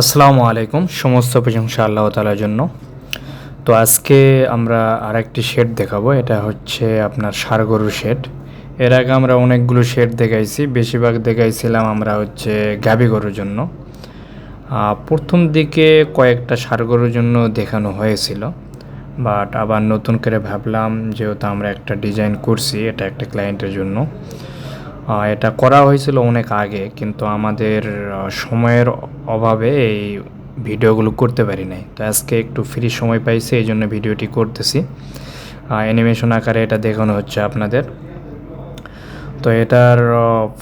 আসসালামু আলাইকুম, সমস্ত প্রশংসা আল্লাহ তালার জন্য। তো আজকে আমরা আর একটি শেড দেখাবো, এটা হচ্ছে আপনার সারগরুর শেড। এর আগে আমরা অনেকগুলো শেড দেখাইছি, বেশিরভাগ দেখাইছিলাম আমরা হচ্ছে গাবি গরুর জন্য। প্রথম দিকে কয়েকটা সারগরুর জন্য দেখানো হয়েছিল, বাট আবার নতুন করে ভাবলাম যেহেতু আমরা একটা ডিজাইন করছি, এটা একটা ক্লায়েন্টের জন্য। এটা করা হয়েছিল অনেক আগে, কিন্তু আমাদের সময়ের অভাবে এই ভিডিওগুলো করতে পারি নাই। তো আজকে একটু ফ্রি সময় পাইছি, এই জন্য ভিডিওটি করতেছি। অ্যানিমেশন আকারে এটা দেখানো হচ্ছে আপনাদের। তো এটার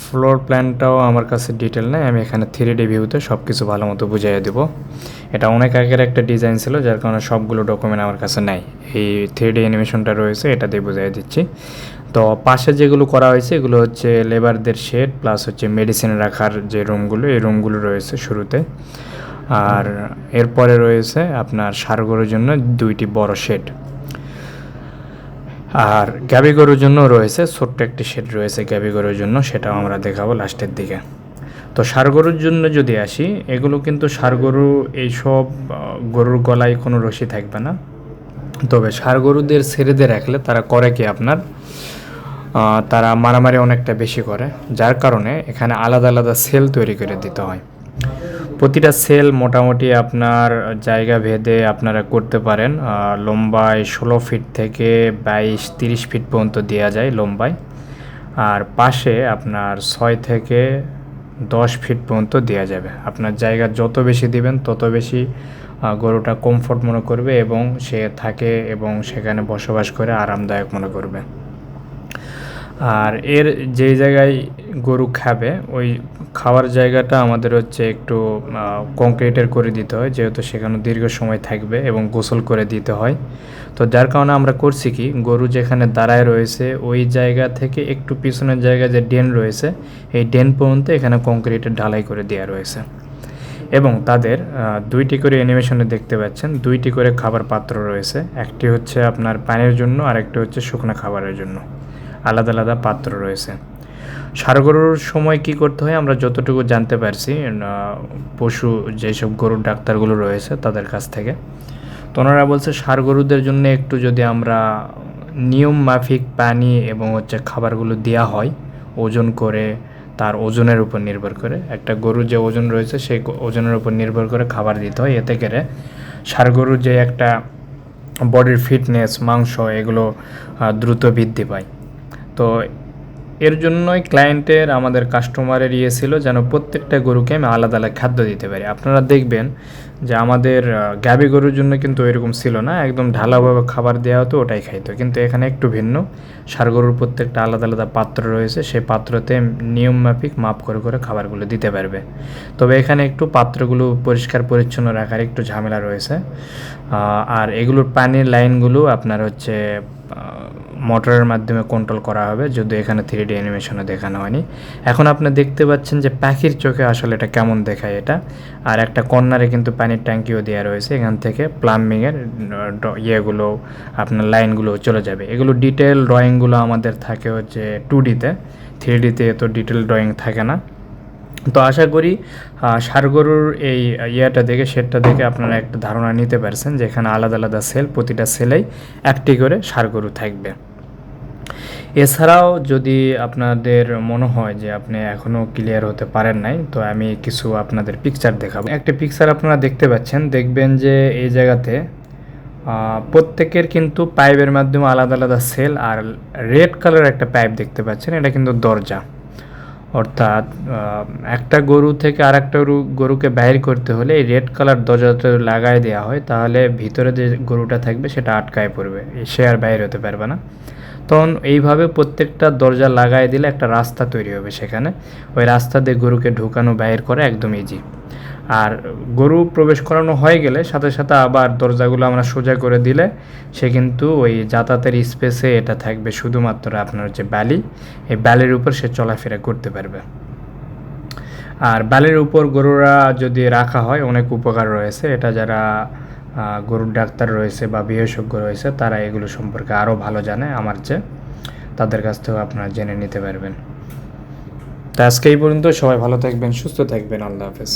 ফ্লোর প্ল্যানটাও আমার কাছে ডিটেল নেই, আমি এখানে থ্রি ডি ভিউতে সব কিছু ভালো মতো বুঝিয়ে দেবো। এটা অনেক আগের একটা ডিজাইন ছিল, যার কারণে সবগুলো ডকুমেন্ট আমার কাছে নাই। এই থ্রি ডি অ্যানিমেশনটা রয়েছে, এটা দিয়ে বুঝিয়ে দিচ্ছি। তো পাশে যেগুলো করা হয়েছে, এগুলো হচ্ছে লেবারদের শেড, প্লাস হচ্ছে মেডিসিন রাখার যে রুমগুলো, এই রুমগুলো রয়েছে শুরুতে। আর এরপরে রয়েছে আপনার সারগরের জন্য দুইটি বড় শেড। আর গ্যাবি গরুর জন্য রয়েছে, ছোট্ট একটি শেড রয়েছে গ্যাবি গরুর জন্য, সেটাও আমরা দেখাবো লাস্টের দিকে। তো ষাড় গরুর জন্য যদি আসি, এগুলো কিন্তু ষাড় গরু, এইসব গরুর গলায় কোনো রশি থাকবে না। তবে ষাড় গরুদের ছেড়ে রাখলে তারা করে কি আপনার? তারা মারামারি অনেকটা বেশি করে, যার কারণে এখানে আলাদা আলাদা সেল তৈরি করে দিতে হয়। প্রতিটা সেল মোটামুটি আপনার জায়গা ভেদে আপনারা করতে পারেন লম্বায় ষোলো ফিট থেকে বাইশ, তিরিশ ফিট পর্যন্ত দেওয়া যায় লম্বায়। আর পাশে আপনার ছয় থেকে দশ ফিট পর্যন্ত দেওয়া যাবে। আপনার জায়গা যত বেশি দিবেন, তত বেশি গরুটা কমফোর্ট মনে করবে এবং সে থাকে এবং সেখানে বসবাস করে আরামদায়ক মনে করবে। আর এর যে জায়গায় গরু খাবে, ওই খাওয়ার জায়গাটা আমাদের হচ্ছে একটু কংক্রিটের করে দিতে হয়, যেহেতু সেখানে দীর্ঘ সময় থাকবে এবং গোসল করে দিতে হয়। তো যার কারণে আমরা করছি কি, গরু যেখানে দাঁড়ায় রয়েছে, ওই জায়গা থেকে একটু পিছনের জায়গায় যে ড্রেন রয়েছে, এই ড্রেন পর্যন্ত এখানে কংক্রিটের ঢালাই করে দেওয়া রয়েছে। এবং তাদের দুইটি করে অ্যানিমেশনে দেখতে পাচ্ছেন, দুইটি করে খাবার পাত্র রয়েছে, একটি হচ্ছে আপনার পানির জন্য আর একটি হচ্ছে শুকনো খাবারের জন্য। আলাদা আলাদা পাত্র রয়েছে। ষাড় গরুর সময় কি করতে হয় আমরা যতটুকু জানতে পারছি পশু যেসব গরুর ডাক্তারগুলো রয়েছে তাদের কাছ থেকে। তো ওনারা বলছে ষাড় গরুদের জন্য একটু যদি আমরা নিয়ম মাফিক পানি এবং হচ্ছে খাবারগুলো দেওয়া হয়, ওজন করে তার ওজনের উপর নির্ভর করে। একটা গরুর যে ওজন রয়েছে সেই ওজনের উপর নির্ভর করে খাবার দিতে হয়। এতে করে ষাড় গরুর যে একটা বডির ফিটনেস, মাংস, এগুলো দ্রুত বৃদ্ধি পায়। তো এর জন্যই ক্লায়েন্টের আমাদের কাস্টমারের ইয়ে ছিল যেন প্রত্যেকটা গরুকে আমি আলাদা আলাদা খাদ্য দিতে পারি। আপনারা দেখবেন যে আমাদের গাবি গরুর জন্য কিন্তু এরকম ছিল না, একদম ঢালাভাবে খাবার দেওয়া হতো, ওটাই খাইতো। কিন্তু এখানে একটু ভিন্ন। সার গরুর প্রত্যেকটা আলাদা আলাদা পাত্র রয়েছে, সেই পাত্রতে নিয়ম মাফিক মাপ করে করে খাবারগুলো দিতে পারবে। তবে এখানে একটু পাত্রগুলো পরিষ্কার, পরিচ্ছন্ন রাখার একটু ঝামেলা রয়েছে। আর এগুলোর পানির লাইনগুলো আপনার হচ্ছে মোটরের মাধ্যমে কন্ট্রোল করা হবে যদি এখানে থ্রি ডি অ্যানিমেশনে দেখানো হয়নি। এখন আপনি দেখতে পাচ্ছেন যে পাখির চোখে আসলে এটা কেমন দেখায় এটা। আর একটা কর্নারে কিন্তু পানির ট্যাঙ্কিও দেওয়া রয়েছে এখান থেকে প্লাম্বিংয়ের ইয়েগুলো আপনার লাইনগুলো চলে যাবে। এগুলো ডিটেল ড্রয়িংগুলো আমাদের থাকে হচ্ছে টু ডিতে থ্রি ডিতে এত ডিটেল ড্রয়িং থাকে না। তো আশা করি আহ, ষাড় গরুর এই ইয়েটা দেখে শেডটা দেখে আপনারা একটা ধারণা নিতে পারছেন যে এখানে আলাদা আলাদা সেল প্রতিটা সেলেই একটি করে ষাড় গরু থাকবে। এছাড়াও যদি আপনাদের মনে হয় যে আপনি এখনও ক্লিয়ার হতে পারেন নাই, তো আমি কিছু আপনাদের পিকচার দেখাবো। একটা পিকচার আপনারা দেখতে পাচ্ছেন, দেখবেন যে এই জায়গাতে প্রত্যেকের কিন্তু পাইপের মাধ্যমে আলাদা আলাদা সেল আর রেড কালার একটা পাইপ দেখতে পাচ্ছেন, এটা কিন্তু দরজা। অর্থাৎ একটা গরু থেকে আর একটা গরুকে বাইর করতে হলে এই রেড কালার দরজাটা লাগাই দেওয়া হয়, তাহলে ভিতরে যে গরুটা থাকবে সেটা আটকায় পড়বে, সে আর বাইর হতে পারবে না। তখন এইভাবে প্রত্যেকটা দরজা লাগাই দিলে একটা রাস্তা তৈরি হবে সেখানে। ওই রাস্তা দিয়ে গরুকে ঢুকানো, বাইর করা একদম ইজি আর গরু প্রবেশ করানো হয়ে গেলে সাথে সাথে আবার দরজাগুলো আমরা সোজা করে দিলে সে কিন্তু ওই যাতায়াতের স্পেসে এটা থাকবে শুধুমাত্র আপনার যে ব্যালি এই ব্যালির উপর সে চলাফেরা করতে পারবে। আর ব্যালের উপর গরুরা যদি রাখা হয়, অনেক উপকার রয়েছে। এটা যারা গরুর ডাক্তার রয়েছে বা বিশেষজ্ঞ রয়েছে, তারা এগুলো সম্পর্কে আরও ভালো জানে আমার চেয়ে। তাদের কাছ থেকেও আপনারা জেনে নিতে পারবেন। তো আজকে এই পর্যন্ত সবাই ভালো থাকবেন, সুস্থ থাকবেন। আল্লাহ হাফেজ।